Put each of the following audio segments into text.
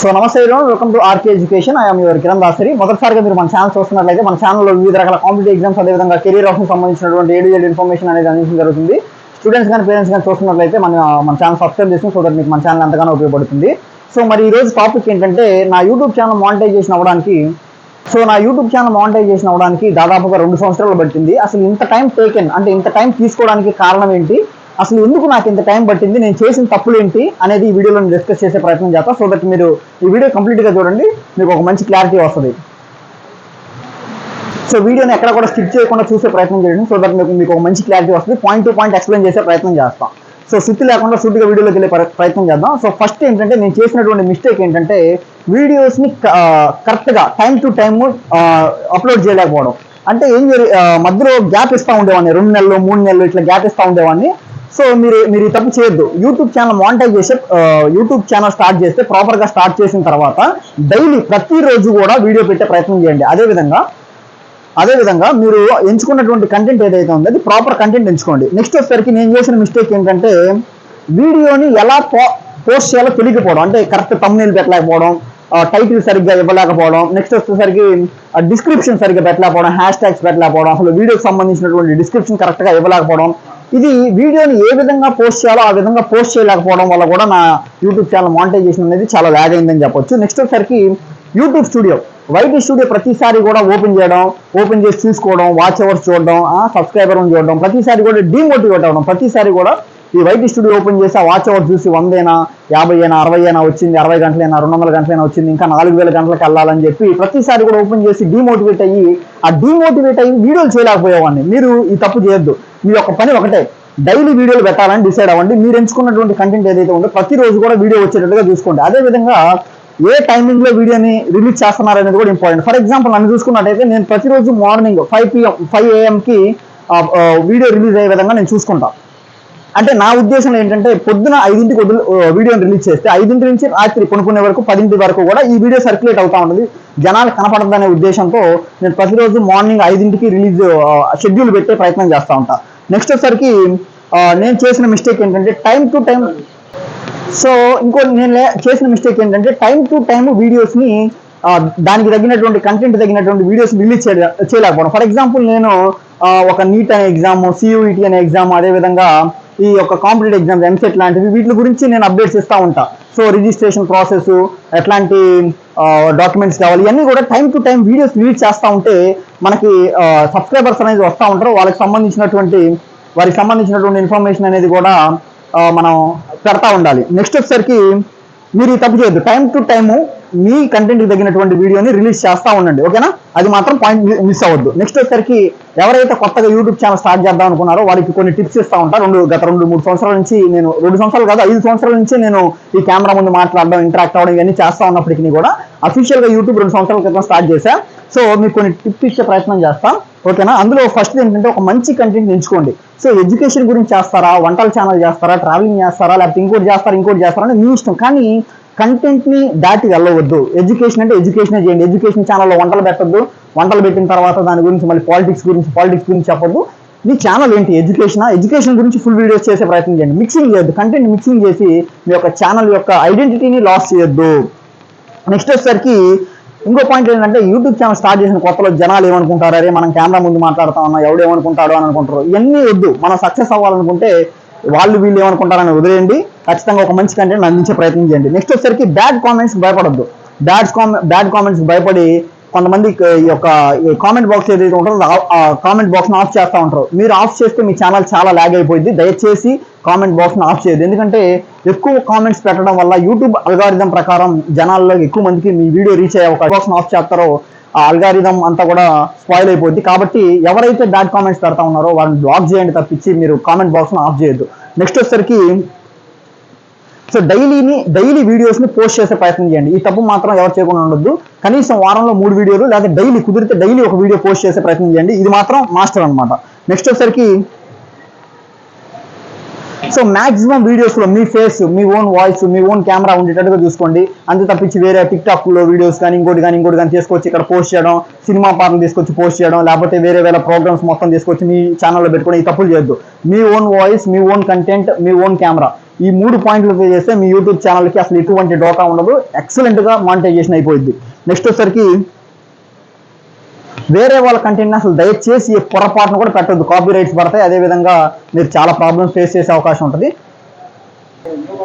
So నమస్తే welcome to RK education I'm your Kiran Dasari మొదటిసారిగా మీరు మన ఛానల్ చూస్తున్నట్లయితే మన ఛానల్లో వివిధ రకాల కాంపిటేటివ్ ఎగ్జామ్స్ అదేవిధంగా కెరీర్ ఆప్షన్ సంబంధించినటువంటి ఏడు ఏడు ఇన్ఫర్మేషన్ అనేది అందించడం జరుగుతుంది. స్టూడెంట్స్ కానీ పేరెంట్స్ కానీ చూస్తున్నట్లయితే మన మన ఛానల్ సబ్స్క్రైబ్ చేసుకుని సో దట్ మీకు మన ఛానల్ ఎంతగానో ఉపయోగపడుతుంది. సో మరి ఈ రోజు టాపిక్ ఏంటంటే నా యూట్యూబ్ ఛానల్ మానిటైజేషన్ అవ్వడానికి సో నా యూట్యూబ్ ఛానల్ మానిటైజేషన్ అవ్వడానికి దాదాపుగా రెండు సంవత్సరాలు పట్టింది. అసలు ఇంత టైం టేకెన్ అంటే ఇంత టైం తీసుకోవడానికి కారణం ఏంటి? అసలు ఎందుకు నాకు ఇంత టైం పట్టింది? నేను చేసిన తప్పులు ఏంటి అనేది ఈ వీడియోలో డిస్కస్ చేసే ప్రయత్నం చేస్తా. సో దట్ మీరు ఈ వీడియో కంప్లీట్గా చూడండి. మీకు ఒక మంచి క్లారిటీ వస్తుంది. సో వీడియోని ఎక్కడ కూడా స్కిప్ చేయకుండా చూసే ప్రయత్నం చేయండి. సో దట్ మీకు మీకు ఒక మంచి క్లారిటీ వస్తుంది. పాయింట్ టు పాయింట్ ఎక్స్ప్లెయిన్ చేసే ప్రయత్నం చేస్తాం. సో సుత్తి లేకుండా సుద్దిగా వీడియోలోకి వెళ్ళే ప్ర- ప్రయత్నం చేద్దాం. సో ఫస్ట్ ఏంటంటే నేను చేసినటువంటి మిస్టేక్ ఏంటంటే వీడియోస్ని కరెక్ట్గా టైం టు టైమ్ అప్లోడ్ చేయలేకపోవడం. అంటే ఏం మధ్యలో గ్యాప్ ఇస్తూ ఉండేవాడిని. రెండు నెలలు మూడు నెలలు ఇట్లా గ్యాప్ ఇస్తూ ఉండేవాడిని. సో మీరు మీరు ఈ తప్పు చేయొద్దు. యూట్యూబ్ ఛానల్ మానిటైజ్ చేసే యూట్యూబ్ ఛానల్ స్టార్ట్ చేస్తే ప్రాపర్గా స్టార్ట్ చేసిన తర్వాత డైలీ ప్రతిరోజు కూడా వీడియో పెట్టే ప్రయత్నం చేయండి. అదేవిధంగా అదేవిధంగా మీరు ఎంచుకున్నటువంటి కంటెంట్ ఏదైతే ఉందో అది ప్రాపర్ కంటెంట్ ఎంచుకోండి. నెక్స్ట్ వచ్చేసరికి నేను చేసిన మిస్టేక్ ఏంటంటే వీడియోని ఎలా పో పోస్ట్ చేయాలో తెలియకపోవడం. అంటే కరెక్ట్ తమ్నేల్ పెట్టలేకపోవడం టైటిల్ సరిగ్గా ఇవ్వలేకపోవడం. నెక్స్ట్ వచ్చేసరికి డిస్క్రిప్షన్ సరిగ్గా పెట్టలేకపోవడం హ్యాష్ ట్యాగ్స్ పెట్టలేకపోవడం. అసలు వీడియోకి సంబంధించినటువంటి డిస్క్రిప్షన్ కరెక్ట్గా ఇవ్వలేకపోవడం. ఇది వీడియోని ఏ విధంగా పోస్ట్ చేయాలో ఆ విధంగా పోస్ట్ చేయలేకపోవడం వల్ల కూడా నా యూట్యూబ్ ఛానల్ మానిటైజేషన్ అనేది చాలా ల్యాగ్ అయిందని చెప్పొచ్చు. నెక్స్ట్ వచ్చేసరికి యూట్యూబ్ స్టూడియో వైటీ స్టూడియో ప్రతిసారి కూడా ఓపెన్ చేయడం ఓపెన్ చేసి చూసుకోవడం వాచ్ అవర్స్ చూడడం సబ్స్క్రైబర్ చూడడం ప్రతిసారి కూడా డిమోటివేట్ అవ్వడం ప్రతిసారి కూడా ఈ వైట్ స్టూడియో ఓపెన్ చేసి ఆ వాచ్ అవర్ చూసి వందేనా యాభై అయినా అరవై అయినా వచ్చింది అరవై గంటలైనా రెండు వందల గంటలైనా వచ్చింది ఇంకా నాలుగు వేల గంటలకు వెళ్ళాలని చెప్పి ప్రతిసారి కూడా ఓపెన్ చేసి డిమోటివేట్ అయ్యి ఆ డిమోటివేట్ అయ్యి వీడియోలు చేయలేకపోయేవాడిని. మీరు ఈ తప్పు చేయొద్దు. మీ యొక్క పని ఒకటే. డైలీ వీడియోలు పెట్టాలని డిసైడ్ అవ్వండి. మీరు ఎంచుకున్నటువంటి కంటెంట్ ఏదైతే ఉందో ప్రతిరోజు కూడా వీడియో వచ్చేటట్టుగా చూసుకోండి. అదేవిధంగా ఏ టైమింగ్లో వీడియోని రిలీజ్ చేస్తున్నారు అనేది కూడా ఇంపార్టెంట్ ఫర్ ఎగ్జాంపుల్ నన్ను చూసుకున్నట్టయితే నేను ప్రతిరోజు మార్నింగ్ ఫైవ్ పిఎం ఫైవ్ ఏఎంకి వీడియో రిలీజ్ అయ్యే విధంగా నేను చూసుకుంటాను అంటే నా ఉద్దేశం ఏంటంటే పొద్దున ఐదింటికి వదిలి వీడియోని రిలీజ్ చేస్తే ఐదింటి నుంచి రాత్రి కొనుక్కునే వరకు పదింటి వరకు కూడా ఈ వీడియో సర్క్యులేట్ అవుతా ఉంటుంది జనాలు కనపడదనే ఉద్దేశంతో నేను ప్రతిరోజు మార్నింగ్ ఐదింటికి రిలీజ్ షెడ్యూల్ పెట్టే ప్రయత్నం చేస్తూ ఉంటా. నెక్స్ట్ వచ్చేసరికి నేను చేసిన మిస్టేక్ ఏంటంటే టైం టు టైం సో ఇంకో నేను చేసిన మిస్టేక్ ఏంటంటే టైం టు టైం వీడియోస్ని దానికి తగినటువంటి కంటెంట్ తగినటువంటి వీడియోస్ రిలీజ్ చేయలేకపోవడం ఫర్ ఎగ్జాంపుల్ నేను ఒక నీట్ అనే ఎగ్జామ్ సియూఈటీ అనే ఎగ్జామ్ అదేవిధంగా ఈ యొక్క కాంపిటేటివ్ ఎగ్జామ్స్ ఎంసెట్ లాంటివి వీటి గురించి నేను అప్డేట్స్ ఇస్తూ ఉంటా. సో రిజిస్ట్రేషన్ ప్రాసెస్ ఎట్లాంటి డాక్యుమెంట్స్ కావాలి ఇవన్నీ కూడా time to time videos release చేస్తూ ఉంటే మనకి సబ్స్క్రైబర్స్ అనేది వస్తూ ఉంటారు. వాళ్ళకి సంబంధించినటువంటి వారికి సంబంధించినటువంటి ఇన్ఫర్మేషన్ అనేది కూడా మనం పెడతా ఉండాలి. నెక్స్ట్ వచ్చేసరికి మీరు ఈ తప్పు చేయొద్దు. టైం టు టైము మీ కంటెంట్కి తగినటువంటి వీడియోని రిలీజ్ చేస్తూ ఉండండి. ఓకేనా అది మాత్రం పాయింట్ మిస్ అవ్వద్దు. నెక్స్ట్ వచ్చరికి ఎవరైతే కొత్తగా యూట్యూబ్ ఛానల్ స్టార్ట్ చేద్దాం అనుకున్నారో వారికి కొన్ని టిప్స్ ఇస్తా ఉంటా. రెండు గత రెండు మూడు సంవత్సరాల నుంచి నేను రెండు సంవత్సరాలు కాదు ఐదు సంవత్సరాల నుంచి నేను ఈ కెమెరా ముందు మాట్లాడడం ఇంటరాక్ట్ అవ్వడం ఇవన్నీ చేస్తా ఉన్నప్పటికీ కూడా అఫీషియల్గా యూట్యూబ్ రెండు సంవత్సరాల క్రితం స్టార్ట్ చేశా. సో మీకు కొన్ని టిప్స్ ఇచ్చే ప్రయత్నం చేస్తాను ఓకేనా? అందులో ఫస్ట్ ఏంటంటే ఒక మంచి కంటెంట్ ఎంచుకోండి. సో ఎడ్యుకేషన్ గురించి చేస్తారా? వంటల ఛానల్ చేస్తారా? ట్రావెలింగ్ చేస్తారా? లేకపోతే ఇంకోటి చేస్తారా? ఇంకోటి చేస్తారా? అని మీ ఇష్టం. కానీ కంటెంట్ని దాటి వెళ్ళవద్దు. ఎడ్యుకేషన్ అంటే ఎడ్యుకేషన్ చేయండి. ఎడ్యుకేషన్ ఛానల్లో వంటలు పెట్టద్దు. వంటలు పెట్టిన తర్వాత దాని గురించి మళ్ళీ పాలిటిక్స్ గురించి పాలిటిక్స్ గురించి చెప్పొద్దు. మీ ఛానల్ ఏంటి? ఎడ్యుకేషన్ ఎడ్యుకేషన్ గురించి ఫుల్ వీడియోస్ చేసే ప్రయత్నం చేయండి. మిక్సింగ్ చేయొద్దు. కంటెంట్ మిక్సింగ్ చేసి మీ యొక్క ఛానల్ యొక్క ఐడెంటిటీని లాస్ చేయొద్దు. నెక్స్ట్ వచ్చేసరికి ఇంకో పాయింట్ ఏంటంటే యూట్యూబ్ ఛానల్ స్టార్ట్ చేసిన కొత్తలో జనాలు ఏమనుకుంటారు? అరే మనం కెమెరా ముందు మాట్లాడుతా ఉన్నాం ఎవడేమనుకుంటాడో అని అనుకుంటారు. ఇవన్నీ వద్దు. మనం సక్సెస్ అవ్వాలనుకుంటే వాళ్ళు వీళ్ళు ఏమనుకుంటారని వదిలేయండి. ఖచ్చితంగా ఒక మంచి కంటెంట్ అందించే ప్రయత్నం చేయండి. నెక్స్ట్ వచ్చేసరికి బ్యాడ్ కామెంట్స్ భయపడద్దు. బ్యాడ్ కామెంట్ బ్యాడ్ కామెంట్స్ భయపడి కొంతమంది ఈ యొక్క కామెంట్ బాక్స్ ఏదైతే ఉంటుందో ఆ కామెంట్ బాక్స్ ఆఫ్ చేస్తూ ఉంటారు. మీరు ఆఫ్ చేస్తే మీ ఛానల్ చాలా ల్యాగ్ అయిపోయింది. దయచేసి కామెంట్ బాక్స్ ఆఫ్ చేయదు ఎందుకంటే ఎక్కువ కామెంట్స్ పెట్టడం వల్ల యూట్యూబ్ అల్గారిథం ప్రకారం జనాల్లో ఎక్కువ మందికి మీ వీడియో రీచ్ అయ్యే ఒక బాక్స్ ఆఫ్ చేస్తారో ఆ అల్గారిథం అంతా కూడా స్పాయిల్ అయిపోద్ది. కాబట్టి ఎవరైతే బ్యాడ్ కామెంట్స్ పెడతా ఉన్నారో వాళ్ళని బ్లాక్ చేయండి తప్పించి మీరు కామెంట్ బాక్స్ ఆఫ్ చేయొద్దు. నెక్స్ట్ వచ్చేసరికి సో డైలీని డైలీ వీడియోస్ని పోస్ట్ చేసే ప్రయత్నం చేయండి. ఈ తప్పు మాత్రం ఎవరు చేయకుండా ఉండొద్దు. కనీసం వారంలో మూడు వీడియోలు లేదా డైలీ కుదిరితే డైలీ ఒక వీడియో పోస్ట్ చేసే ప్రయత్నం చేయండి. ఇది మాత్రం మాస్టర్ అన్నమాట. నెక్స్ట్ వచ్చేసరికి సో మాక్సిమం వీడియోస్లో మీ ఫేస్ మీ ఓన్ వాయిస్ మీ ఓన్ కెమెరా ఉండేటట్టుగా చూసుకోండి. అంతే తప్పించి వేరే టిక్టాక్లో వీడియోస్ కానీ ఇంకోటి కానీ ఇంకోటి కానీ తీసుకొచ్చి ఇక్కడ పోస్ట్ చేయడం సినిమా పాటలు తీసుకొచ్చి పోస్ట్ చేయడం లేకపోతే వేరే వేరే ప్రోగ్రామ్స్ మొత్తం తీసుకొచ్చి మీ ఛానల్లో పెట్టుకొని ఈ తప్పులు చేయొద్దు. మీ ఓన్ వాయిస్ మీ ఓన్ కంటెంట్ మీ ఓన్ కెమెరా ఈ మూడు పాయింట్లతో చేస్తే మీ యూట్యూబ్ ఛానల్కి అసలు ఎటువంటి డోకా ఉండదు. ఎక్సలెంట్గా మానిటైజేషన్ అయిపోయింది. నెక్స్ట్ వచ్చేసరికి వేరే వాళ్ళ కంటెంట్ అసలు దయచేసి ఏ పొరపాటును కూడా పెట్టద్దు. కాపీ రైట్స్ పడతాయి. అదేవిధంగా మీరు చాలా ప్రాబ్లమ్స్ ఫేస్ చేసే అవకాశం ఉంటుంది.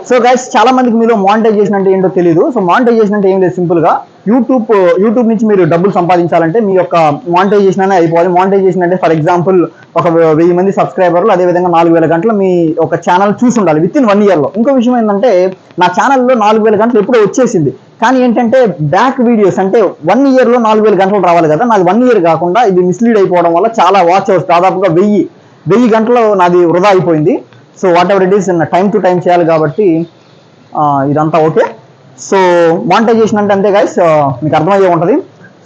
సో గైస్ చాలా మందికి మీరు మానిటైజేషన్ అంటే ఏంటో తెలియదు సో మానిటైజేషన్ అంటే ఏం లేదు సింపుల్గా యూట్యూబ్ యూట్యూబ్ నుంచి మీరు డబ్బులు సంపాదించాలంటే మీ యొక్క మానిటైజేషన్ అనే అయిపోవాలి. మానిటైజేషన్ అంటే ఫర్ ఎగ్జాంపుల్ ఒక వెయ్యి మంది సబ్స్క్రైబర్లు అదేవిధంగా నాలుగు వేల గంటలు మీ ఒక ఛానల్ చూసి ఉండాలి విత్ ఇన్ వన్ ఇయర్లో ఇంకో విషయం ఏంటంటే నా ఛానల్లో నాలుగు వేల గంటలు ఎప్పుడో వచ్చేసింది. కానీ ఏంటంటే బ్యాక్ వీడియోస్ అంటే వన్ ఇయర్లో నాలుగు వేల గంటలు రావాలి కదా. నాది వన్ ఇయర్ కాకుండా ఇది మిస్లీడ్ అయిపోవడం వల్ల చాలా వాచ్ అవర్స్ దాదాపుగా వెయ్యి వెయ్యి గంటలు నాది వృధా అయిపోయింది. So whatever it is time to time చేయాలి కాబట్టి ఇదంతా ఓకే. సో మానిటైజేషన్ అంటే అంతే గైస్ మీకు అర్థమయ్యే ఉంటుంది.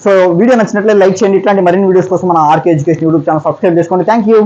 సో వీడియో నచ్చినట్లయితే లైక్ చేయండి. ఇట్లాంటి మరిన్ని వీడియోస్ కోసం మన RK education YouTube channel subscribe చేసుకోండి. Thank you